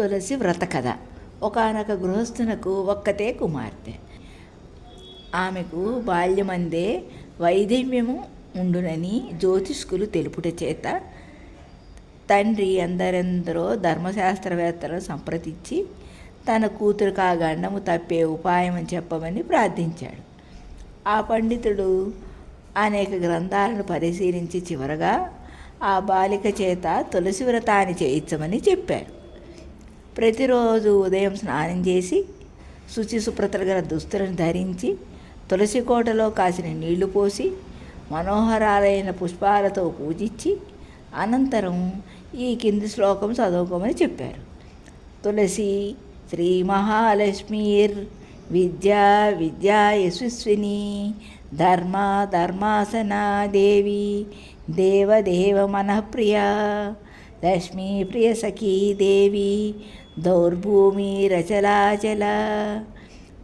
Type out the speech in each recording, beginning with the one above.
తులసి వ్రత కథ. ఒకనొక గృహస్థునకు ఒక్కతే కుమార్తె. ఆమెకు బాల్యమందే వైదమ్యము ఉండునని జ్యోతిష్కులు తెలుపుట చేత తండ్రి అందరెందరో ధర్మశాస్త్రవేత్తలను సంప్రదించి తన కూతురు కాగండము తప్పే ఉపాయం చెప్పమని ప్రార్థించాడు. ఆ పండితుడు అనేక గ్రంథాలను పరిశీలించి చివరగా ఆ బాలిక చేత తులసి వ్రతాన్ని చేయించమని చెప్పాడు. ప్రతిరోజు ఉదయం స్నానం చేసి శుచి శుభ్రతలు గల దుస్తులను ధరించి తులసి కోటలో కాసిన నీళ్ళు పోసి మనోహరాలైన పుష్పాలతో పూజించి అనంతరం ఈ కింది శ్లోకం చదువుకోమని చెప్పారు. తులసి శ్రీ మహాలక్ష్మీర్ విద్యా విద్యా యశస్విని ధర్మ ధర్మాసనా దేవి దేవదేవ మనఃప్రియ. లక్ష్మీ ప్రియ సఖీ దేవి దౌర్భూమి రచలాచల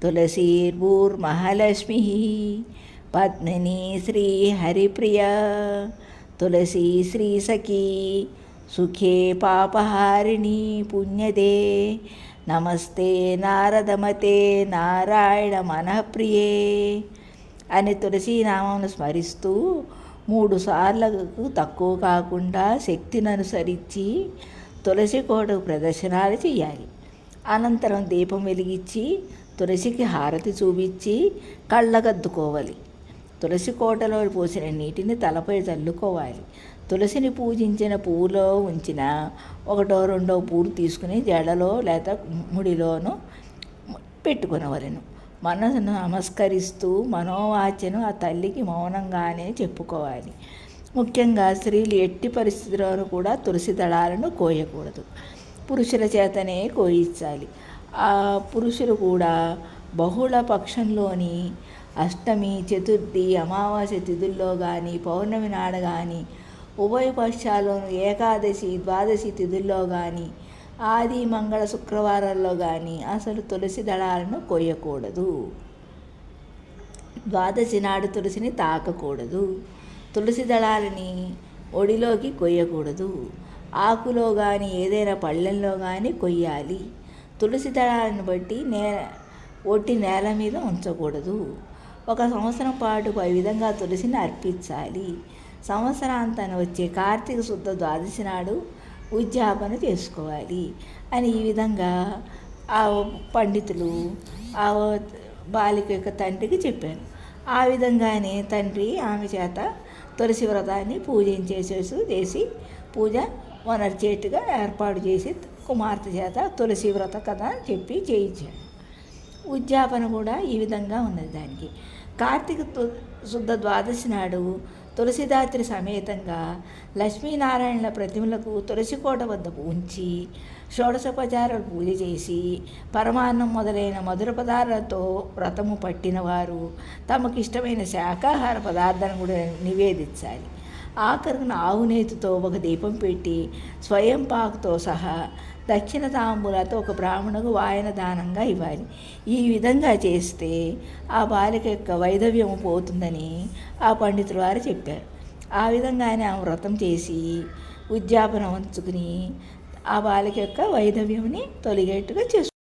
తులసీర్భూర్మహాలక్ష్మి పద్మిని శ్రీ హరిప్రియ తులసీ శ్రీ సఖీ సుఖే పాపహారిణి పుణ్యదే నమస్తే నారదమతే నారాయణ మనఃప్రియే అని తులసీనామం స్మరిస్తూ మూడు సార్లకు తక్కువ కాకుండా శక్తిని అనుసరించి తులసి కోటకు ప్రదర్శనాలు చేయాలి. అనంతరం దీపం వెలిగించి తులసికి హారతి చూపించి కళ్ళగద్దుకోవాలి. తులసి కోటలో పోసిన నీటిని తలపై చల్లుకోవాలి. తులసిని పూజించిన పువ్వులో ఉంచిన ఒకటో రెండో పువ్వులు తీసుకుని జడలో లేదా ముడిలోనూ పెట్టుకునవలను. మనసును నమస్కరిస్తూ మనోవాచ్యను ఆ తల్లికి మౌనంగానే చెప్పుకోవాలి. ముఖ్యంగా స్త్రీలు ఎట్టి పరిస్థితుల్లోనూ కూడా తులసి దళాలను కోయకూడదు. పురుషుల చేతనే కోయించాలి ఆ పురుషులు కూడా బహుళ పక్షంలోని అష్టమి చతుర్థి అమావాస్య తిథుల్లో కానీ పౌర్ణమి నాడ కానీ ఉభయ పక్షాల్లోనూ ఏకాదశి ద్వాదశి తిథుల్లో కానీ ఆది మంగళ శుక్రవారాల్లో కానీ అసలు తులసి దళాలను కొయ్యకూడదు. ద్వాదశి నాడు తులసిని తాకకూడదు. తులసి దళాలని ఒడిలోకి కొయ్యకూడదు. ఆకులో కానీ ఏదైనా పళ్ళెల్లో కానీ కొయ్యాలి. తులసి దళాలను బట్టి నే ఒట్టి నేల మీద ఉంచకూడదు. ఒక సంవత్సరం పాటు ఆ విధంగా తులసిని అర్పించాలి. సంవత్సరాంతాన్ని వచ్చే కార్తీక శుద్ధ ద్వాదశి నాడు ఉద్యాపన చేసుకోవాలి. అని ఈ విధంగా ఆ పండితులు ఆ బాలిక యొక్క తండ్రికి చెప్పాను. ఆ విధంగానే తండ్రి ఆమె చేత తులసి వ్రతాన్ని పూజించేసేసి చేసి పూజ వనర్చేట్టుగా ఏర్పాటు చేసి కుమార్తె చేత తులసి వ్రత కథ చెప్పి చేయించాడు. ఉద్యాపన కూడా ఈ విధంగా ఉన్నది దానికి. కార్తీక శుద్ధ ద్వాదశి నాడు తులసిదాత్రి సమేతంగా లక్ష్మీనారాయణల ప్రతిమలకు తులసి కోట వద్ద ఉంచి షోడశోపచారాలు పూజ చేసి పరమాన్నం మొదలైన మధుర పదార్థాలతో వ్రతము పట్టిన వారు తమకు ఇష్టమైన శాకాహార పదార్థాలను కూడా నివేదించాలి. ఆఖరున ఆవు నేతితో ఒక దీపం పెట్టి స్వయం పాకుతో సహా దక్షిణ తాంబూలతో ఒక బ్రాహ్మణుకు వాయన దానంగా ఇవ్వాలి. ఈ విధంగా చేస్తే ఆ బాలిక యొక్క వైధవ్యం పోతుందని ఆ పండితుల వారు చెప్పారు. ఆ విధంగానే ఆ వ్రతం చేసి ఉద్యాపన ఉంచుకుని ఆ బాలిక యొక్క వైధవ్యంని తొలిగేట్టుగా చేసుకుంటారు